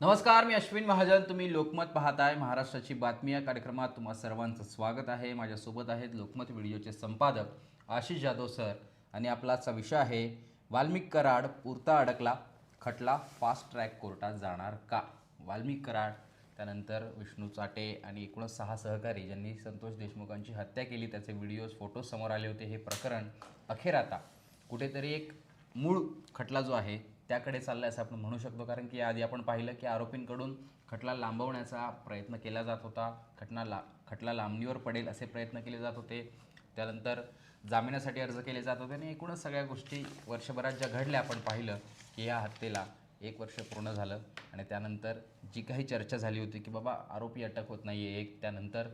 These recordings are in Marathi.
नमस्कार मी अश्विन महाजन. तुम्ही लोकमत पाहताय. महाराष्ट्राची बातमी या कार्यक्रमात तुम्हा सर्वांचं स्वागत आहे. माझ्यासोबत आहेत लोकमत व्हिडिओचे संपादक आशिष जाधव सर आणि आपला विषय आहे वाल्मिक कराड पुरता अडकला खटला फास्ट ट्रॅक कोर्टात जाणार का? वाल्मिक कराड त्यानंतर विष्णू चाटे आणि एकूणच सहा सहकारी ज्यांनी संतोष देशमुखांची हत्या केली त्याचे व्हिडिओज फोटो समोर आले होते. हे प्रकरण अखेर आता कुठेतरी एक मूळ खटला जो आहे त्याकडे चाललाय असं आपण म्हणू शकतो. कारण की आधी आपण पाहिलं की आरोपींकडून खटला लांबवण्याचा प्रयत्न केला जात होता. खटना ला खटला लांबणीवर पडेल असे प्रयत्न केले जात होते. त्यानंतर जामिनासाठी अर्ज केले जात होते. आणि एकूणच सगळ्या गोष्टी वर्षभरात ज्या घडल्या आपण पाहिलं की या हत्येला एक वर्ष पूर्ण झालं. आणि त्यानंतर जी काही चर्चा झाली होती की बाबा आरोपी अटक होत नाही आहे एक त्यानंतर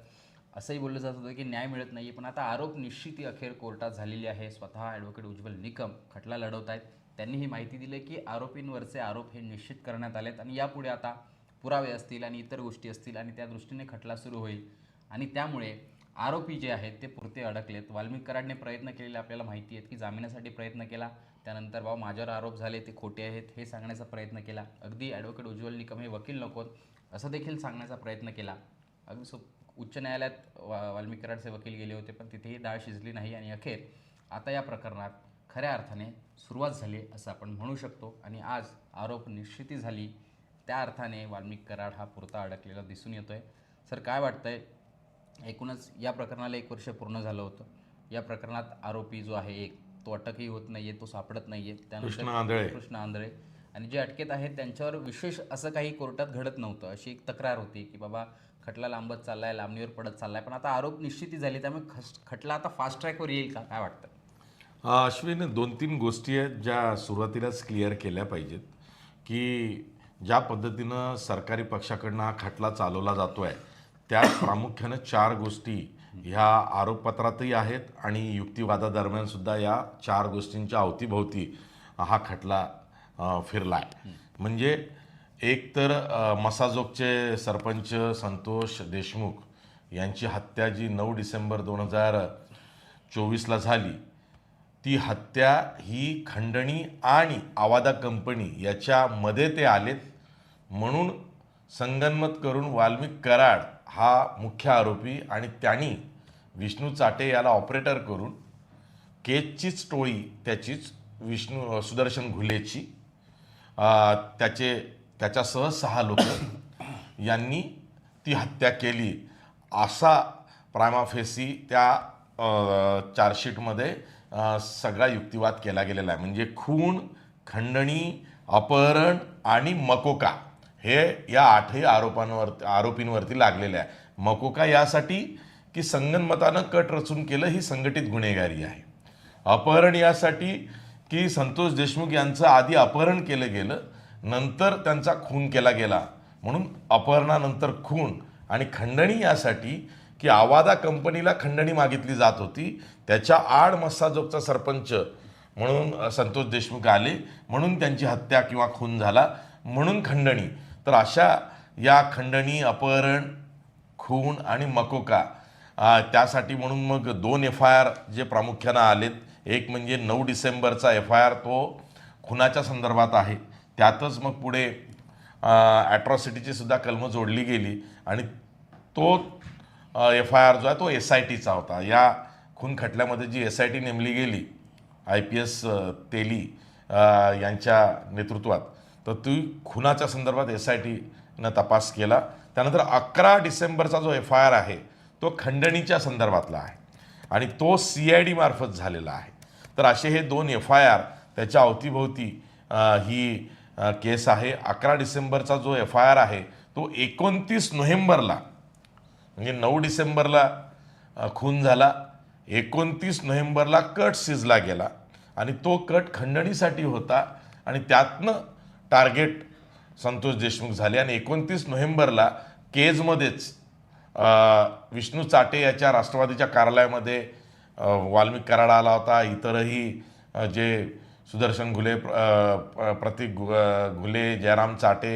असंही बोललं जात होतं की न्याय मिळत नाही आहे पण आता आरोप निश्चिती अखेर कोर्टात झालेली आहे. स्वतः ॲडव्होकेट उज्ज्वल निकम खटला लढवत आहेत त्यांनी ही माहिती दिली की आरोपींवरचे आरोप हे निश्चित करण्यात आलेत आणि यापुढे आता पुरावे असतील आणि इतर गोष्टी असतील आणि त्या दृष्टीने खटला सुरू होईल. आणि त्यामुळे आरोपी जे आहेत ते पुरते अडकलेत. वाल्मिक कराडने प्रयत्न केलेले आपल्याला माहिती आहेत की जामिनासाठी प्रयत्न केला. त्यानंतर बाबा माझ्यावर आरोप झाले ते खोटे आहेत हे सांगण्याचा प्रयत्न केला. अगदी ॲडव्होकेट उज्ज्वल निकम हे वकील नकोत असं देखील सांगण्याचा प्रयत्न केला. अगदी सो उच्च न्यायालयात वा वाल्मिक कराडचे वकील गेले होते पण तिथेही डाळ शिजली नाही. आणि अखेर आता या प्रकरणात खऱ्या अर्थाने सुरुवात झाली असं आपण म्हणू शकतो आणि आज आरोप निश्चिती झाली. त्या अर्थाने वाल्मिक कराड हा पुरता अडकलेला दिसून येतोय. सर काय वाटतंय? एकूणच या प्रकरणाला एक वर्ष पूर्ण झालं होतं. या प्रकरणात आरोपी जो आहे एक तो अटकही होत नाहीये तो सापडत नाहीये. कृष्ण आंधळे. कृष्ण आंधळे. आणि जे अटकेत आहेत त्यांच्यावर विशेष असं काही कोर्टात घडत नव्हतं. अशी एक तक्रार होती की बाबा खटला लांबत चाललाय लांबणीवर पडत चाललाय. पण आता आरोप निश्चिती झाली त्यामुळे खस- खटला आता फास्ट ट्रॅकवर येईल का? काय वाटतं अश्विन दोन तीन गोष्टी आहेत ज्या सुरुवातीलाच क्लिअर केल्या पाहिजेत की ज्या पद्धतीनं सरकारी पक्षाकडनं हा खटला चालवला जातो आहे त्यात प्रामुख्यानं चार गोष्टी ह्या आरोपपत्रातही आहेत आणि युक्तिवादादरम्यान सुद्धा या चार गोष्टींच्या अवतीभोवती हा खटला फिरला आहे म्हणजे एक तर मसाजोगचे सरपंच संतोष देशमुख यांची हत्या जी नऊ डिसेंबर दोन हजार चोवीसला झाली ती हत्या ही खंडणी आणि आवादा कंपनी याच्यामध्ये ते आलेत म्हणून संगनमत करून वाल्मिक कराड हा मुख्य आरोपी आणि त्यांनी विष्णू चाटे याला ऑपरेटर करून केचचीच टोळी त्याचीच विष्णू सुदर्शन घुलेची त्याचे त्याच्यासह सहा लोक यांनी ती हत्या केली. असा प्रायमाफेसी त्या चार्जशीटमध्ये सगळा युक्तिवाद केला गेलेला आहे. म्हणजे खून खंडणी अपहरण आणि मकोका हे या आठही आरोपांवर आरोपींवरती लागलेले आहे. मकोका यासाठी की संगनमतानं कट रचून केलं ही संघटित गुन्हेगारी आहे. अपहरण यासाठी की संतोष देशमुख यांचं आधी अपहरण केलं गेलं नंतर त्यांचा खून केला गेला. म्हणून अपहरणानंतर खून आणि खंडणी यासाठी की आवादा कंपनीला खंडणी मागितली जात होती. त्याच्या आड मस्साजोगचा सरपंच म्हणून संतोष देशमुख आले. म्हणून त्यांची हत्या किंवा खून झाला. म्हणून खंडणी. तर अशा या खंडणी अपहरण खून आणि मकोका त्यासाठी म्हणून मग दोन एफ आय आर जे प्रामुख्यानं आलेत. एक म्हणजे नऊ डिसेंबरचा एफ आय आर तो खुनाच्या संदर्भात आहे. त्यातच मग पुढे ॲट्रॉसिटीची सुद्धा कलमं जोडली गेली. आणि तो एफ आय आर जो आहे तो एस आय टीचा होता. या खून खटल्यामध्ये जी एस आय टी नेमली गेली आय पी एस तेली यांच्या नेतृत्वात तर ती खुनाच्या संदर्भात एस आय टीनं तपास केला. त्यानंतर अकरा डिसेंबरचा जो एफ आय आर आहे तो खंडणीच्या संदर्भातला आहे आणि तो सी आय डी मार्फत झालेला आहे. तर असे हे दोन एफ आय आर त्याच्या अवतीभोवती ही केस आहे. अकरा डिसेंबरचा जो एफ आय आर आहे तो एकोणतीस नोव्हेंबरला म्हणजे नऊ डिसेंबरला खून झाला एकोणतीस नोव्हेंबरला कट शिजला गेला आणि तो कट खंडणीसाठी होता आणि त्यातनं टार्गेट संतोष देशमुख झाले आणि एकोणतीस नोव्हेंबरला केजमध्येच विष्णू चाटे याच्या राष्ट्रवादीच्या कार्यालयामध्ये वाल्मिक कराड आला होता इतरही जे सुदर्शन घुले प्र- प्रतीक घुले जयराम चाटे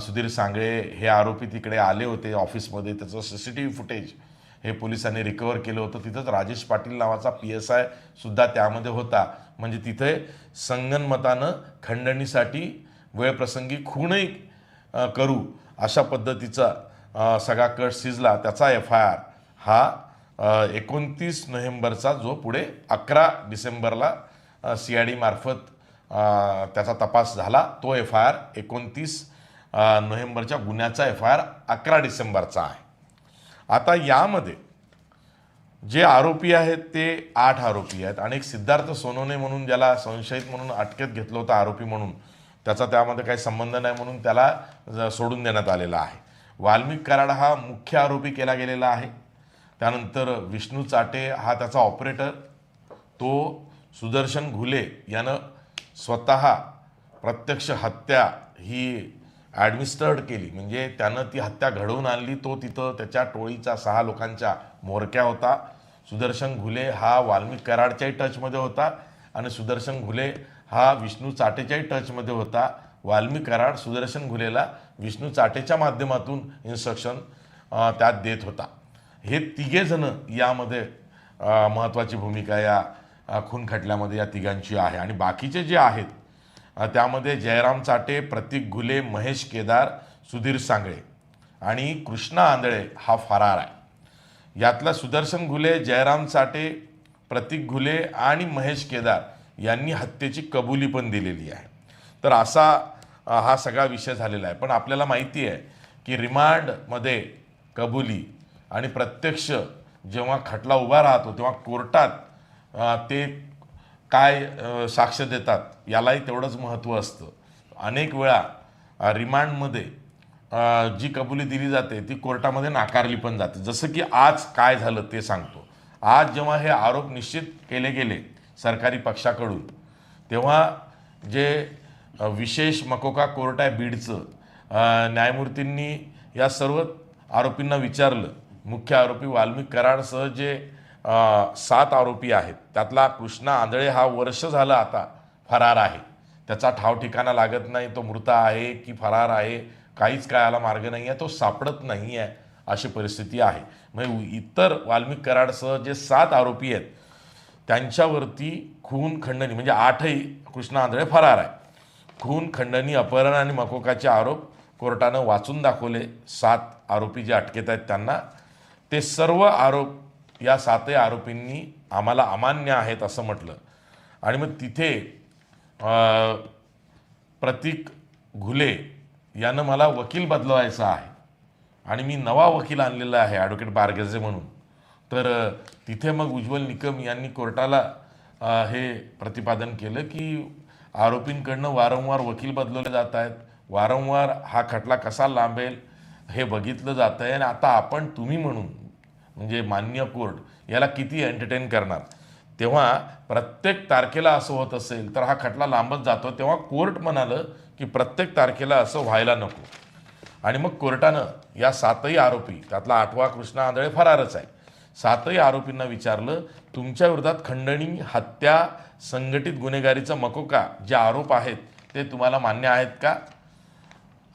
सुधीर सांगळे हे आरोपी तिकडे आले होते ऑफिसमध्ये. त्याचं C C T V footage हे पोलिसांनी रिकवर केलं होतं. तिथंच राजेश पाटील नावाचा पी एस आय सुद्धा त्यामध्ये होता. म्हणजे तिथे संगनमतानं खंडणीसाठी वेळप्रसंगी खूनही करू अशा पद्धतीचा सगळा कट शिजला. त्याचा एफ आय आर हा एकोणतीस नोव्हेंबरचा जो पुढे अकरा डिसेंबरला सी आय डीमार्फत त्याचा तपास झाला. तो एफ आय आर एकोणतीस नोव्हेंबरच्या गुन्ह्याचा एफ आय आर अकरा डिसेंबरचा आहे. आता यामध्ये जे आरोपी आहेत ते आठ आरोपी आहेत आणि एक सिद्धार्थ सोनोने म्हणून ज्याला संशयित म्हणून अटकेत घेतलं होतं आरोपी म्हणून त्याचा त्यामध्ये काही संबंध नाही म्हणून त्याला सोडून देण्यात आलेला आहे. वाल्मिक कराड हा मुख्य आरोपी केला गेलेला आहे. त्यानंतर विष्णू चाटे हा त्याचा ऑपरेटर. तो सुदर्शन घुले यानं स्वतः प्रत्यक्ष हत्या ही ॲडमिनिस्टर्ड केली. म्हणजे त्यानं ती हत्या घडवून आणली तो तिथं त्याच्या टोळीचा सहा लोकांच्या मोरक्या होता. सुदर्शन घुले हा वाल्मिक कराडच्याही टचमध्ये होता आणि सुदर्शन घुले हा विष्णू चाटेच्याही टचमध्ये होता. वाल्मिक कराड सुदर्शन घुलेला विष्णू चाटेच्या माध्यमातून इन्स्ट्रक्शन त्यात देत होता. हे तिघेजणं यामध्ये महत्त्वाची भूमिका या खून खटल्यामध्ये या तिघांची आहे. आणि बाकीचे जे आहेत त्यामध्ये जयराम चाटे प्रतीक घुले महेश केदार सुधीर सांगळे आणि कृष्णा आंधळे हा फरार आहे. यातला सुदर्शन घुले जयराम चाटे प्रतीक घुले आणि महेश केदार यांनी हत्येची कबुली पण दिलेली आहे. तर असा हा सगळा विषय झालेला आहे. पण आपल्याला माहिती आहे की रिमांडमध्ये कबुली आणि प्रत्यक्ष जेव्हा खटला उभा राहतो तेव्हा कोर्टात ते काय साक्ष देतात यालाही तेवढंच महत्त्व असतं. अनेक वेळा रिमांडमध्ये जी कबुली दिली जाते ती कोर्टामध्ये नाकारली पण जाते. जसं की आज काय झालं ते सांगतो. आज जेव्हा हे आरोप निश्चित केले गेले सरकारी पक्षाकडून तेव्हा जे विशेष मकोका कोर्ट आहे बीडचं न्यायमूर्तींनी या सर्व आरोपींना विचारलं. मुख्य आरोपी वाल्मिक कराडसह जे सात आरोपी आहेत. त्यातला कृष्णा आंधळे हा वर्ष झालं आता फरार आहे. त्याचा ठाव ठिकाणा लागत नाही तो मृत आहे की फरार आहे काहीच कळायला मार्ग नाही आहे तो सापडत नाही आहे अशी परिस्थिती आहे. म्हणजे इतर वाल्मिक कराडसह जे सात आरोपी आहेत त्यांच्यावरती खून खंडणी म्हणजे आठही कृष्णा आंधळे फरार आहे. खून खंडणी अपहरण आणि मकोकाचे आरोप कोर्टानं वाचून दाखवले. सात आरोपी जे अटकेत आहेत त्यांना ते सर्व आरोप या सातही आरोपींनी आम्हाला अमान्य आहेत असं म्हटलं. आणि मग तिथे प्रतीक घुले यानं मला वकील बदलवायचा आहे. आणि मी नवा वकील आणलेला आहे ॲडव्होकेट बारगेजे म्हणून. तर तिथे मग उज्ज्वल निकम यांनी कोर्टाला हे प्रतिपादन केलं की आरोपींकडनं वारंवार वकील बदलवले जात आहेत. वारंवार हा खटला कसा लांबेल हे बघितलं जात आहे आणि आता आपण तुम्ही म्हणून म्हणजे मान्य कोर्ट याला किती एंटरटेन करणार? तेव्हा प्रत्येक तारखेला असं होत असेल तर हा खटला लांबच जातो. तेव्हा कोर्ट म्हणालं की प्रत्येक तारखेला असं व्हायला नको. आणि मग कोर्टानं या सातही आरोपी त्यातला आठवा कृष्णा आंधळे फरारच आहे. सातही आरोपींना विचारलं तुमच्या विरोधात खंडणी हत्या संघटित गुन्हेगारीचा मकोका जे आरोप आहेत ते तुम्हाला मान्य आहेत का?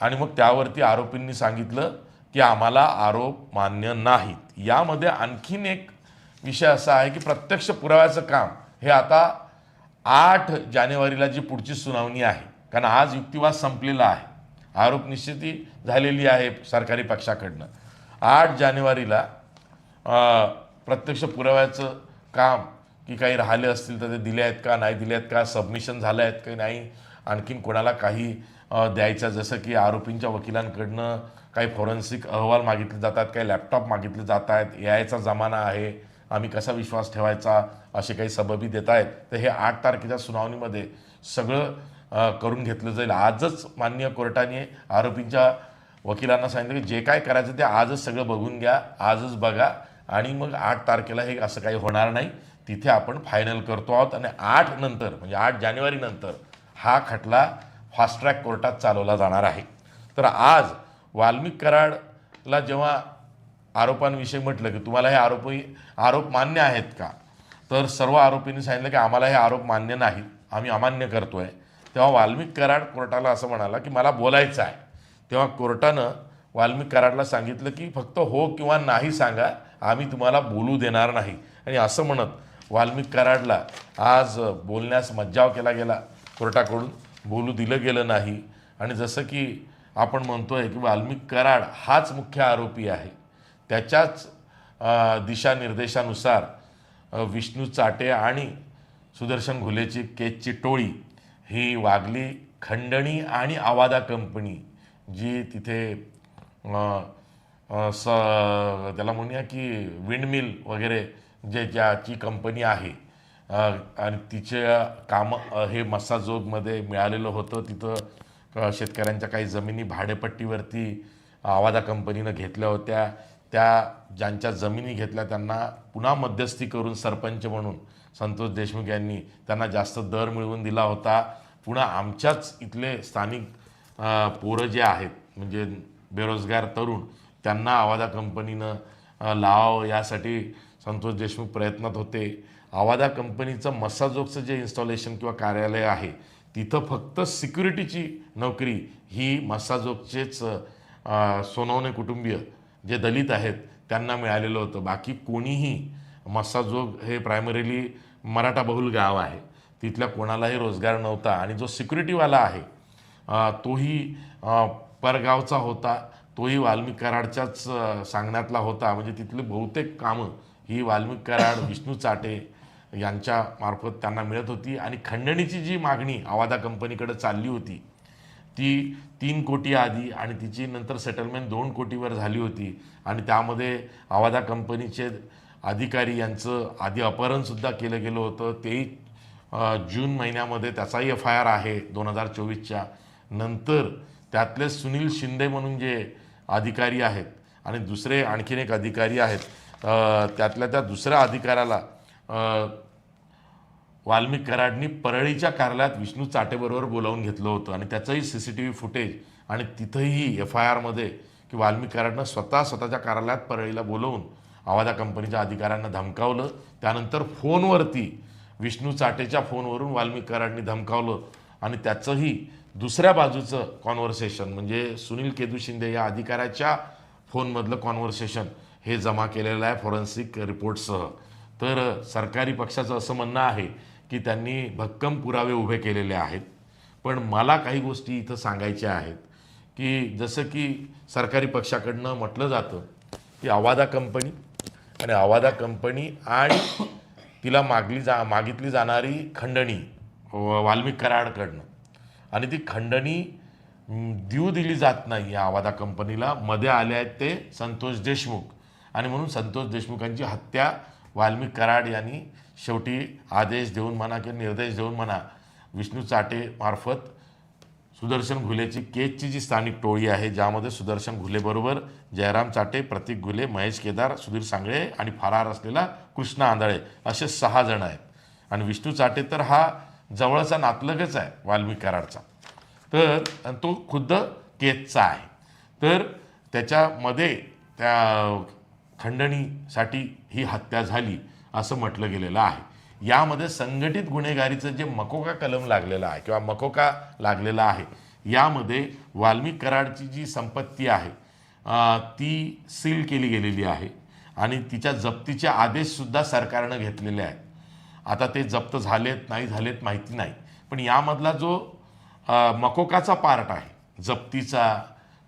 आणि मग त्यावरती आरोपींनी सांगितलं की आम्हाला आरोप मान्य नाहीत. यामध्ये आणखीन एक विषय असा आहे की प्रत्यक्ष पुराव्याचं काम हे आता आठ जानेवारीला जी पुढची सुनावणी आहे कारण आज युक्तिवाद संपलेला आहे. आरोप निश्चिती झालेली आहे सरकारी पक्षाकडनं. आठ जानेवारीला प्रत्यक्ष पुराव्याचं काम की काही राहिले असतील तर ते दिले आहेत का नाही दिले आहेत का सबमिशन झालं आहेत का नाही आणखीन कोणाला काही द्यायचं जसं की आरोपींच्या वकिलांकडनं काही फॉरेन्सिक अहवाल मागितले जातात काही लॅपटॉप मागितले जात आहेत ए आयचा जमाना आहे आम्ही कसा विश्वास ठेवायचा असे काही सबबी देत आहेत तर हे आठ तारखेच्या सुनावणीमध्ये सगळं करून घेतलं जाईल. आजच मान्य कोर्टाने आरोपींच्या वकिलांना सांगितलं की जे काय करायचं ते आजच सगळं बघून घ्या आजच बघा आणि मग आठ तारखेला हे असं काही होणार नाही. तिथे आपण फायनल करतो आहोत आणि आठ नंतर म्हणजे आठ जानेवारीनंतर हा खटला फास्ट ट्रॅक कोर्टात चालवला जाणार आहे. तर आज वाल्मिक कराडला जेव्हा आरोपांविषयी म्हटलं की तुम्हाला हे आरोपी आरोप मान्य आहेत का? तर सर्व आरोपींनी सांगितलं की आम्हाला हे आरोप मान्य नाहीत आम्ही अमान्य करतो आहे तेव्हा वाल्मिक कराड कोर्टाला असं म्हणाला की मला बोलायचं आहे. तेव्हा कोर्टानं वाल्मिक कराडला सांगितलं की फक्त हो किंवा नाही सांगा आम्ही तुम्हाला बोलू देणार नाही. आणि असं म्हणत वाल्मिक कराडला आज बोलण्यास मज्जाव केला गेला. कोर्टाकडून बोलू दिलं गेलं नाही. आणि जसं की आपण म्हणतो आहे की वाल्मिक कराड हाच मुख्य आरोपी आहे. त्याच्याच दिशानिर्देशानुसार विष्णू चाटे आणि सुदर्शन घुलेची केसची टोळी ही वागली खंडणी आणि आवादा कंपनी जी तिथे स त्याला म्हणूया की विंडमिल वगैरे जे ज्याची कंपनी आहे आणि तिचे कामं हे मसाजोगमध्ये मिळालेलं होतं तिथं शेतकऱ्यांच्या काही जमिनी भाडेपट्टीवरती आवादा कंपनीनं घेतल्या होत्या. त्या ज्यांच्या जमिनी घेतल्या त्यांना पुन्हा मध्यस्थी करून सरपंच म्हणून संतोष देशमुख यांनी त्यांना जास्त दर मिळवून दिला होता. पुन्हा आमच्याच इथले स्थानिक पोरं जे आहेत म्हणजे बेरोजगार तरुण त्यांना आवादा कंपनीनं लावावं यासाठी संतोष देशमुख प्रयत्नात होते. आवादा कंपनीचं मसाजोगचं जे इन्स्टॉलेशन किंवा कार्यालय आहे तिथं फक्त सिक्युरिटीची नोकरी ही मस्साजोगचेच सोनवणे कुटुंबीय जे दलित आहेत त्यांना मिळालेलं होतं. बाकी कोणीही मस्साजोग हे प्रायमरीली मराठा बहुल गाव आहे. तिथल्या कोणालाही रोजगार नव्हता आणि जो सिक्युरिटीवाला आहे तोही परगावचा होता तोही वाल्मिक कराडच्याच सांगण्यातला होता. म्हणजे तिथली बहुतेक कामं ही वाल्मिक कराड विष्णू चाटे यांच्या मार्फत त्यांना मिळत होती. आणि खंडणीची जी मागणी आवादा कंपनीकडे चालली होती ती तीन कोटी आधी आणि तिची नंतर सेटलमेंट दोन कोटीवर झाली होती. आणि त्यामध्ये आवादा कंपनीचे अधिकारी यांचं आधी अपहरणसुद्धा केलं गेलं होतं. तेही जून महिन्यामध्ये त्याचाही एफ आय आर आहे दोन हजार चोवीसच्या. नंतर त्यातले सुनील शिंदे म्हणून जे अधिकारी आहेत आणि दुसरे आणखीन एक अधिकारी आहेत त्यातल्या त्या दुसऱ्या अधिकाऱ्याला अ, वाल्मिक कराडनी परळीच्या कार्यालयात विष्णू चाटेबरोबर बोलावून घेतलं होतं आणि त्याचंही C C T V footage आणि तिथंही एफ आय आरमध्ये की वाल्मिक कराडनं स्वतः स्वतःच्या कार्यालयात परळीला बोलवून आवाजा कंपनीच्या अधिकाऱ्यांना धमकावलं. त्यानंतर फोनवरती विष्णू चाटेच्या फोनवरून वाल्मिक कराडनी धमकावलं आणि त्याचंही दुसऱ्या बाजूचं कॉन्व्हर्सेशन म्हणजे सुनील केदू शिंदे या अधिकाऱ्याच्या फोनमधलं कॉन्व्हर्सेशन हे जमा केलेलं आहे फॉरेन्सिक रिपोर्टसह तर सरकारी पक्षाचं असं म्हणणं आहे की त्यांनी भक्कम पुरावे उभे केलेले आहेत. पण मला काही गोष्टी इथं सांगायच्या आहेत की जसं की सरकारी पक्षाकडनं म्हटलं जातं की आवादा कंपनी आणि आवादा कंपनी आणि तिला मागली जा मागितली जाणारी खंडणी व- वाल्मिक कराडकडनं. आणि ती खंडणी देऊ दिली जात नाही या आवादा कंपनीला. मध्ये आले आहेत ते संतोष देशमुख. आणि म्हणून संतोष देशमुखांची हत्या वाल्मिक कराड यांनी शेवटी आदेश देऊन म्हणा किंवा निर्देश देऊन म्हणा विष्णू चाटे मार्फत सुदर्शन घुलेची केजची जी स्थानिक टोळी आहे ज्यामध्ये सुदर्शन घुलेबरोबर जयराम चाटे प्रतीक घुले महेश केदार सुधीर सांगळे आणि फरार असलेला कृष्णा आंधळे असे सहा जण आहेत. आणि विष्णू चाटे तर हा जवळचा नातलगच आहे वाल्मिक कराडचा. तर तो खुद्द केजचा आहे. तर त्याच्यामध्ये त्या खंडणीसाठी ही हत्या झाली असं म्हटलं गेलेलं आहे. यामध्ये संघटित गुन्हेगारीचं जे मकोका कलम लागलेलं आहे किंवा मकोका लागलेला आहे यामध्ये वाल्मिक कराडची जी संपत्ती आहे ती सील केली गेलेली आहे आणि तिच्या जप्तीचे आदेशसुद्धा सरकारनं घेतलेले आहेत. आता ते जप्त झालेत नाही झालेत माहिती नाही. पण यामधला जो मकोकाचा पार्ट आहे जप्तीचा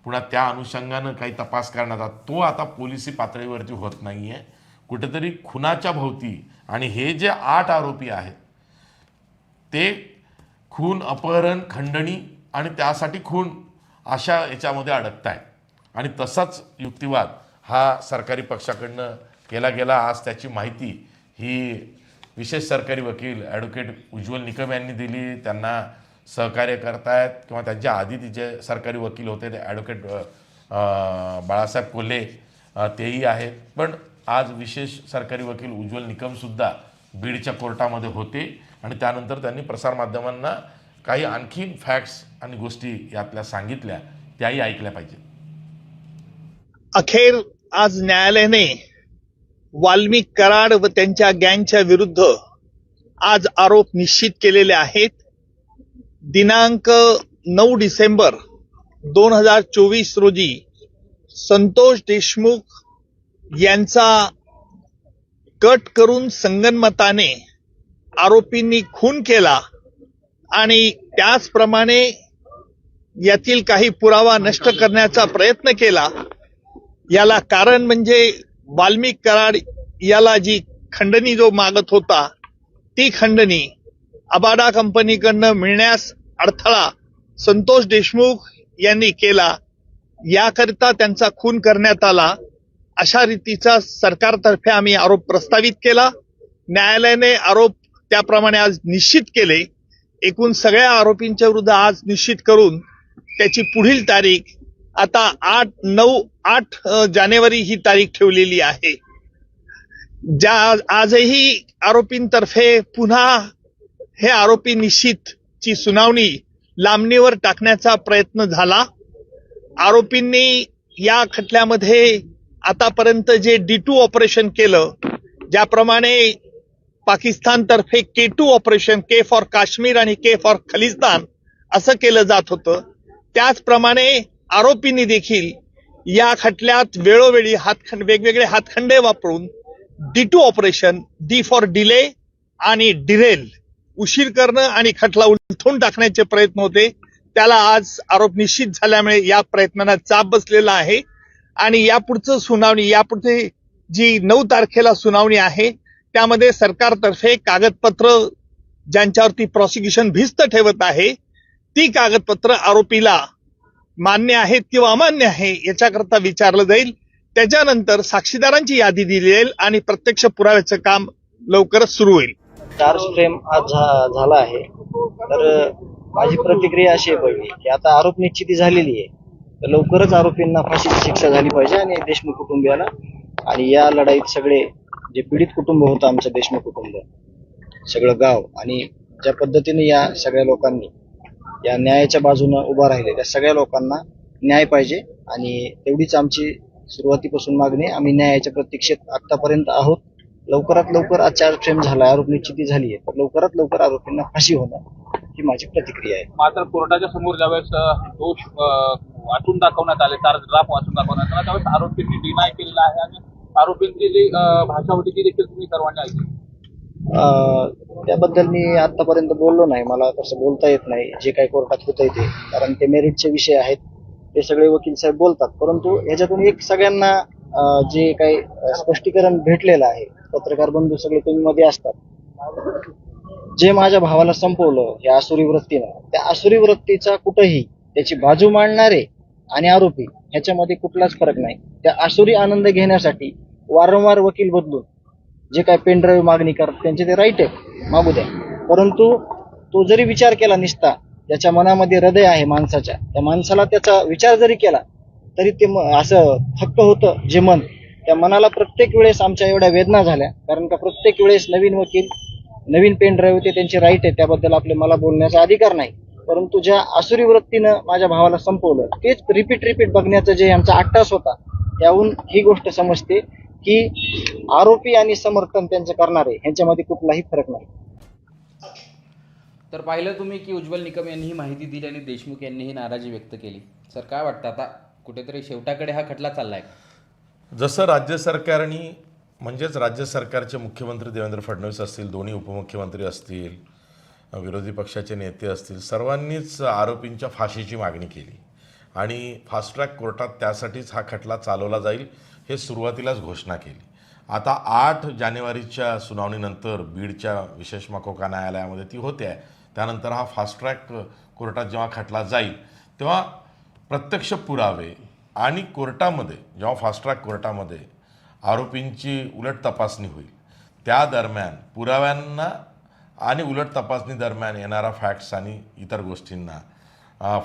पुन्हा त्या अनुषंगानं काही तपास करण्याचा तो आता पोलिसी पातळीवरती होत नाही आहे कुठेतरी खुनाच्या भोवती आणि हे जे आठ आरोपी आहेत ते खून अपहरण खंडणी आणि त्यासाठी खून अशा याच्यामध्ये अडकत आहेत आणि तसाच युक्तिवाद हा सरकारी पक्षाकडनं केला गेला. आज त्याची माहिती ही विशेष सरकारी वकील ॲडव्होकेट उज्ज्वल निकम यांनी दिली. त्यांना सहकार्य करतायत किंवा त्यांच्या आधी तिचे सरकारी वकील होते ते ॲडव्होकेट बाळासाहेब कोल्हे तेही आहेत. पण आज विशेष सरकारी वकील उज्ज्वल निकमसुद्धा बीडच्या कोर्टामध्ये होते आणि त्यानंतर त्यांनी प्रसारमाध्यमांना काही आणखी फॅक्ट्स आणि गोष्टी यातल्या सांगितल्या त्याही ऐकल्या पाहिजेत. अखेर आज न्यायालयाने वाल्मिक कराड व त्यांच्या गँगच्या विरुद्ध आज आरोप निश्चित केलेले आहेत. दिनांक नऊ डिसेंबर दोन हजार चोवीस रोजी संतोष देशमुख यांचा कट करून संगनमताने आरोपींनी खून केला आणि त्याचप्रमाणे यातील काही पुरावा नष्ट करण्याचा प्रयत्न केला. याला कारण म्हणजे वाल्मिक कराड याला जी खंडणी जो मागत होता ती खंडणी अबाडा कंपनीकडनं मिळण्यास अडथळा संतोष देशमुख यांनी केला. याकरिता त्यांचा खून करण्यात आला. अशा रीतीचा सरकारतर्फे आम्ही आरोप प्रस्तावित केला. न्यायालयाने आरोप त्याप्रमाणे आज निश्चित केले. एकूण सगळ्या आरोपींच्या विरुद्ध आज निश्चित करून त्याची पुढील तारीख आता आठ नऊ आठ जानेवारी ही तारीख ठेवलेली आहे. ज्या आजही आरोपींतर्फे पुन्हा हे आरोपी निश्चित ची सुनावणी लांबणीवर टाकण्याचा प्रयत्न झाला. आरोपींनी या खटल्यामध्ये आतापर्यंत जे डी टू ऑपरेशन केलं ज्याप्रमाणे पाकिस्तानतर्फे K two operation K for Kashmir आणि के फॉर खलिस्तान असं केलं जात होतं. त्याचप्रमाणे आरोपींनी देखील या खटल्यात वेळोवेळी हातखंड वेगवेगळे हातखंडे वापरून D two operation D for delay आणि डिरेल उशीर करणं आणि खटला उलथून टाकण्याचे प्रयत्न होते. त्याला आज आरोप निश्चित झाल्यामुळे या प्रयत्नांना चाप बसलेला आहे. आणि यापुढचं सुनावणी यापुढे जी नऊ तारखेला सुनावणी आहे त्यामध्ये सरकारतर्फे कागदपत्र ज्यांच्यावरती प्रॉसिक्युशन भिस्त ठेवत आहे ती कागदपत्र आरोपीला मान्य आहेत किंवा अमान्य आहे याच्याकरता विचारलं जाईल. त्याच्यानंतर साक्षीदारांची यादी दिली जाईल आणि प्रत्यक्ष पुराव्याचं काम लवकरच सुरू होईल. चार्ज फ्रेम आज झाला आहे. तर माझी प्रतिक्रिया अशी आहे पहिली की आता आरोप निश्चिती झालेली आहे. तर लवकरच आरोपींना फाशीची शिक्षा झाली पाहिजे आणि देशमुख कुटुंबियाला. आणि या लढाईत सगळे जे पीडित कुटुंब होतं आमचं देशमुख कुटुंब सगळं गाव आणि ज्या पद्धतीने या सगळ्या लोकांनी या न्यायाच्या बाजूनं उभा राहिले त्या सगळ्या लोकांना न्याय पाहिजे आणि तेवढीच आमची सुरुवातीपासून मागणी आम्ही न्यायाच्या प्रतीक्षेत आतापर्यंत आहोत. लवकरात लवकर आज चार्ज फ्रेम झाला आरोप निश्चिती झाली आहे लवकरात लवकर आरोपींना फाशी होणार ही माझी प्रतिक्रिया आहे. मात्र कोर्टाच्या समोर ज्यावेळेस दोष वाचून दाखवण्यात आले चार ड्राफ्ट वाचून दाखवण्यात आला त्यावेळेस आरोपींनी डिनाय केलेला आहे आणि आरोपींची जी भाषा होती ती देखील तुम्ही सर्वांनी ऐकली. त्याबद्दल मी आतापर्यंत बोललो नाही मला तसं बोलता येत नाही जे काही कोर्टात होतंय ते. कारण ते मेरिटचे विषय आहेत ते सगळे वकील साहेब बोलतात परंतु ह्याच्यातून एक सगळ्यांना जे काही स्पष्टीकरण भेटलेलं आहे पत्रकार बंधू सगळे तुम्ही मध्ये असतात. जे माझ्या भावाला संपवलं या आसुरी वृत्तीनं त्या आसुरी वृत्तीचा कुठंही त्याची बाजू मांडणारे आणि आरोपी ह्याच्यामध्ये कुठलाच फरक नाही. त्या आसुरी आनंद घेण्यासाठी वारंवार वकील बदलून जे काय पेनड्राईव्ह मागणी करतात त्यांचे ते राईट आहे मागू द्या. परंतु तो जरी विचार केला निसता त्याच्या मनामध्ये हृदय आहे माणसाच्या. त्या माणसाला त्याचा विचार जरी केला तरी ते असं थक्क होतं जे मन. त्या मनाला प्रत्येक वेळेस आमच्या एवढ्या वेदना झाल्या. कारण का प्रत्येक वेळेस नवीन वकील नवीन पेन ड्राईव्ह ते त्यांचे राईट आहे त्याबद्दल आपले मला बोलण्याचा अधिकार नाही. परंतु ज्या आसुरी वृत्तीनं माझ्या भावाला संपवलं तेच रिपीट रिपीट बघण्याचं जे यांचा आट्टास होता त्याहून ही गोष्ट समजते की आरोपी आणि समर्थन त्यांचं करणारे ह्यांच्यामध्ये कुठलाही फरक नाही. तर पाहिलं तुम्ही की उज्ज्वल निकम यांनी ही माहिती दिली आणि देशमुख यांनी ही नाराजी व्यक्त केली. सर काय वाटतं आता? कुठेतरी शेवटाकडे हा खटला चाललाय. आहे जसं राज्य सरकारने म्हणजेच राज्य सरकारचे मुख्यमंत्री देवेंद्र फडणवीस असतील दोन्ही उपमुख्यमंत्री असतील विरोधी पक्षाचे नेते असतील सर्वांनीच आरोपींच्या फाशीची मागणी केली. आणि फास्ट ट्रॅक कोर्टात त्यासाठीच हा खटला चालवला जाईल हे सुरुवातीलाच घोषणा केली. आता आठ जानेवारीच्या सुनावणीनंतर बीडच्या विशेष मकोका न्यायालयामध्ये ती होते. आहे त्यानंतर हा फास्ट ट्रॅक कोर्टात जेव्हा खटला जाईल तेव्हा प्रत्यक्ष पुरावे आणि कोर्टामध्ये जेव्हा फास्ट ट्रॅक कोर्टामध्ये आरोपींची उलट तपासणी होईल त्या दरम्यान पुराव्यांना आणि उलट तपासणी दरम्यान येणारा फॅक्ट्स आणि इतर गोष्टींना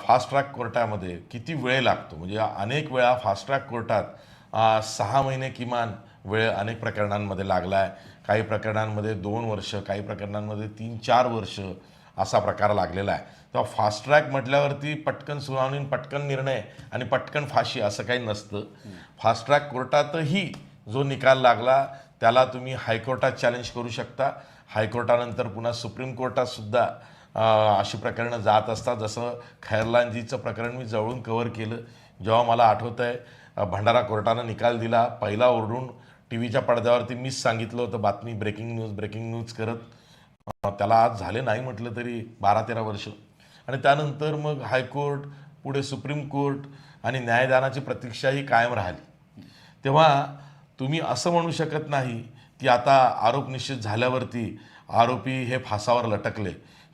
फास्ट ट्रॅक कोर्टामध्ये किती वेळ लागतो? म्हणजे अनेक वेळा फास्ट ट्रॅक कोर्टात सहा महिने किमान वेळ अनेक प्रकरणांमध्ये लागला आहे काही प्रकरणांमध्ये दोन वर्ष काही प्रकरणांमध्ये तीन चार वर्ष असा प्रकार लागलेला आहे. तेव्हा फास्ट ट्रॅक म्हटल्यावरती पटकन सुनावणी पटकन निर्णय आणि पटकन फाशी असं काही नसतं. फास्ट ट्रॅक कोर्टातही जो निकाल लागला त्याला तुम्ही हायकोर्टात चॅलेंज करू शकता. हायकोर्टानंतर पुन्हा सुप्रीम कोर्टातसुद्धा अशी प्रकरणं जात असतात. जसं खैरलांजीचं प्रकरण मी जवळून कव्हर केलं. जेव्हा मला आठवतं आहे भंडारा कोर्टानं निकाल दिला. पहिला ओरडून टी व्हीच्या पडद्यावरती मीच सांगितलं होतं बातमी ब्रेकिंग न्यूज ब्रेकिंग न्यूज करत. त्याला आज झाले नाही म्हटलं तरी बारा तेरा वर्ष. आणि त्यानंतर मग हायकोर्ट पुढे सुप्रीम कोर्ट आणि न्यायदानाची प्रतीक्षाही कायम राहिली. तेव्हा तुम्ही असं म्हणू शकत नाही की आता आरोप निश्चित झाल्यावरती आरोपी हे फासावर लटकले.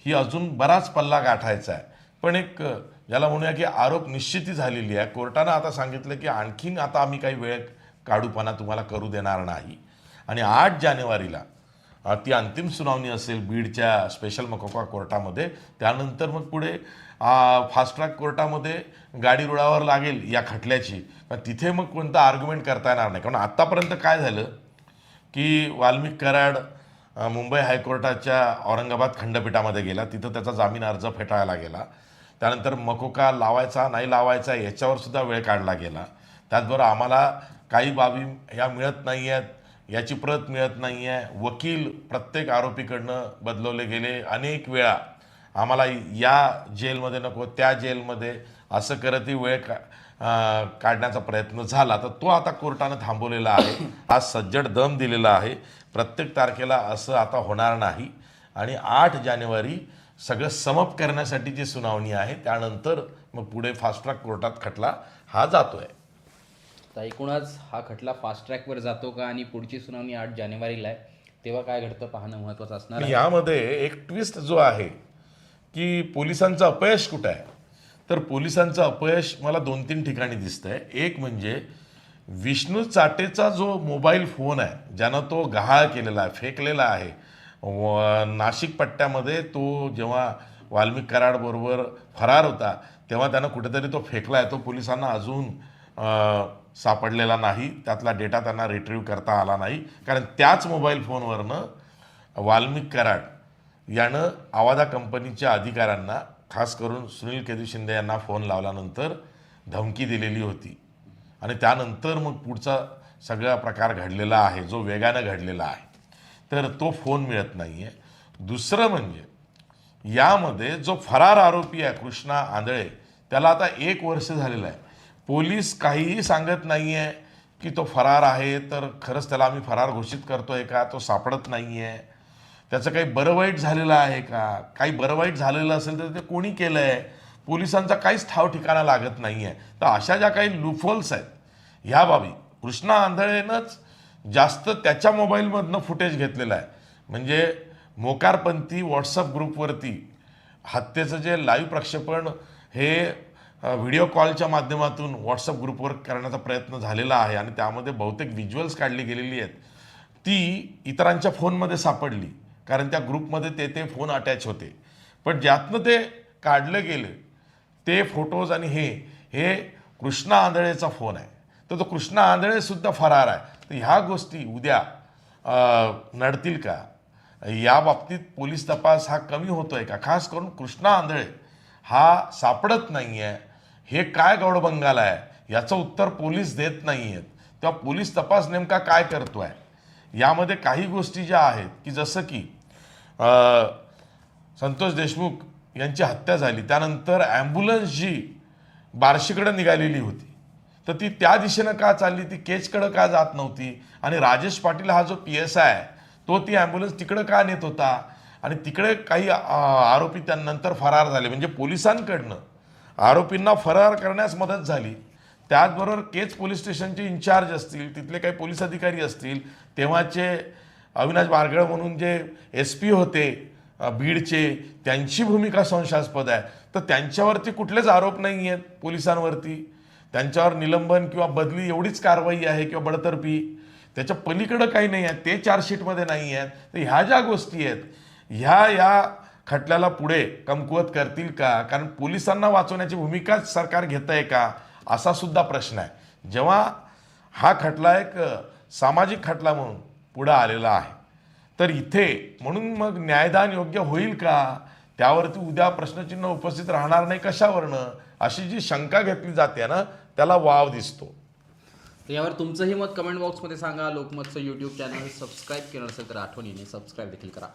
ही अजून बराच पल्ला गाठायचा आहे. पण एक ज्याला म्हणूया की आरोप निश्चिती झालेली आहे. कोर्टानं आता सांगितलं की आणखीन आता आम्ही काही वेळ काढूपणा तुम्हाला करू देणार नाही. आणि आठ जानेवारीला ती अंतिम सुनावणी असेल बीडच्या स्पेशल मकोका कोर्टामध्ये. त्यानंतर मग पुढे फास्ट ट्रॅक कोर्टामध्ये गाडी रुळावर लागेल या खटल्याची. पण तिथे मग कोणतं आर्ग्युमेंट करता येणार नाही. कारण आत्तापर्यंत काय झालं की वाल्मिक कराड मुंबई हायकोर्टाच्या औरंगाबाद खंडपीठामध्ये गेला. तिथं त्याचा जामीन अर्ज फेटाळला गेला. त्यानंतर मकोका लावायचा नाही लावायचा याच्यावर सुद्धा वेळ काढला गेला. त्याचबरोबर आम्हाला काही बाबी ह्या मिळत नाही आहेत याची प्रत मिळत नाही आहे वकील प्रत्येक आरोपीकडनं बदलवले गेले अनेक वेळा. आम्हाला या जेलमध्ये नको त्या जेलमध्ये असं करतही वेळ का काढण्याचा प्रयत्न झाला. तर तो आता कोर्टानं थांबवलेला आहे. आज सज्जड दम दिलेला आहे. प्रत्येक तारखेला असं आता होणार नाही. आणि आठ जानेवारी सगळं समप करण्यासाठी जी सुनावणी आहे. त्यानंतर मग पुढे फास्ट ट्रॅक कोर्टात खटला हा जातो आहे तर एकूणच हा खटला फास्ट ट्रॅकवर जातो का आणि पुढची सुनावणी आठ जानेवारीला आहे तेव्हा काय घडतं पाहणं महत्त्वाचं असणार आहे. यामध्ये एक ट्विस्ट जो आहे की पोलिसांचं अपयश कुठं आहे? तर पोलिसांचं अपयश मला दोन तीन ठिकाणी दिसतंय. एक म्हणजे विष्णू चाटेचा जो मोबाईल फोन आहे ज्यानं तो गहाळ केलेला आहे फेकलेला आहे व नाशिक पट्ट्यामध्ये तो जेव्हा वाल्मिक कराडबरोबर फरार होता तेव्हा त्यानं कुठेतरी तो फेकला आहे तो पोलिसांना अजून सापडलेला नाही त्यातला डेटा त्यांना रिट्रीव्ह करता आला नाही. कारण त्याच मोबाईल फोनवरनं वाल्मिक कराड यानं आवादा कंपनीच्या अधिकाऱ्यांना खास करून सुनील केदू शिंदे यांना फोन लावल्यानंतर धमकी दिलेली होती. आणि त्यानंतर मग पुढचा सगळा प्रकार घडलेला आहे जो वेगानं घडलेला आहे. तर तो फोन मिळत नाही आहे दुसरं म्हणजे यामध्ये जो फरार आरोपी आहे कृष्णा आंधळे त्याला आता एक वर्ष झालेलं आहे. पोलीस काहीही सांगत नाही आहे की तो फरार आहे तर खरंच त्याला आम्ही फरार घोषित करतो आहे का? तो सापडत नाही आहे त्याचं काही बरं वाईट झालेलं आहे का? काही बरं वाईट झालेलं असेल तर ते कोणी केलं आहे पोलिसांचा काहीच ठाव ठिकाणा लागत नाही आहे तर अशा ज्या काही लुफोल्स आहेत ह्या बाबी कृष्णा आंधळेनंच जास्त त्याच्या मोबाईलमधनं फुटेज घेतलेलं आहे. म्हणजे मोकारपंथी व्हॉट्सअप ग्रुपवरती हत्येचं जे लाईव्ह प्रक्षेपण हे व्हिडिओ कॉलच्या माध्यमातून व्हॉट्सअप ग्रुपवर करण्याचा प्रयत्न झालेला आहे आणि त्यामध्ये बहुतेक व्हिज्युअल्स काढली गेलेली आहेत. ती इतरांच्या फोनमध्ये सापडली कारण त्या ग्रुपमध्ये ते ते फोन अटॅच होते. पण ज्यातनं ते काढलं गेलं ते फोटोज आणि हे हे कृष्णा आंधळेचा फोन आहे. तर तो कृष्णा आंधळेसुद्धा फरार आहे. तर ह्या गोष्टी उद्या नडतील का? या बाबतीत पोलीस तपास हा कमी होतो आहे का? खास करून कृष्णा आंधळे हा सापडत नाही आहे हे काय गौडबंगाल आहे? याचं उत्तर पोलीस देत नाही आहेत तेव्हा पोलीस तपास नेमका काय करतो आहे यामध्ये काही गोष्टी ज्या आहेत की जसं की संतोष देशमुख यांची हत्या झाली. त्यानंतर ॲम्ब्युलन्स जी बार्शीकडे निघालेली होती. तर ती त्या दिशेनं का चालली? ती केचकडं का जात नव्हती? आणि राजेश पाटील हा जो पी एस आय तो ती ॲम्ब्युलन्स तिकडं का नेत होता? आणि तिकडे काही आरोपी त्यानंतर फरार झाले. म्हणजे पोलिसांकडनं आरोपींना फरार करण्यास मदत झाली. त्याचबरोबर केज पोलीस स्टेशनचे इन्चार्ज असतील तिथले काही पोलीस अधिकारी असतील तेव्हाचे अविनाश बारगळ म्हणून जे एस पी होते बीडचे त्यांची भूमिका संशयास्पद आहे. तर त्यांच्यावरती कुठलेच आरोप नाही आहेत पोलिसांवरती. त्यांच्यावर निलंबन किंवा बदली एवढीच कारवाई आहे किंवा बडतर्फी. त्याच्या पलीकडं काही नाही आहे ते चार्जशीटमध्ये नाही आहेत तर ह्या ज्या गोष्टी आहेत ह्या या खटल्याला पुढे कमकुवत करतील का? कारण पोलिसांना वाचवण्याची भूमिका सरकार घेत आहे का? असा सुद्धा प्रश्न आहे. जेव्हा हा खटला एक सामाजिक खटला म्हणून पुढं आलेला आहे. तर इथे म्हणून मग न्यायदान योग्य होईल का? त्यावरती उद्या प्रश्नचिन्ह उपस्थित राहणार नाही कशावरनं? अशी जी शंका घेतली जाते ना त्याला वाव दिसतो. यावर तुमचंही मत कमेंट बॉक्समध्ये सांगा. लोकमतचं यूट्यूब चॅनल सबस्क्राईब केलं असेल तर आठवणीने सबस्क्राईब देखील करा.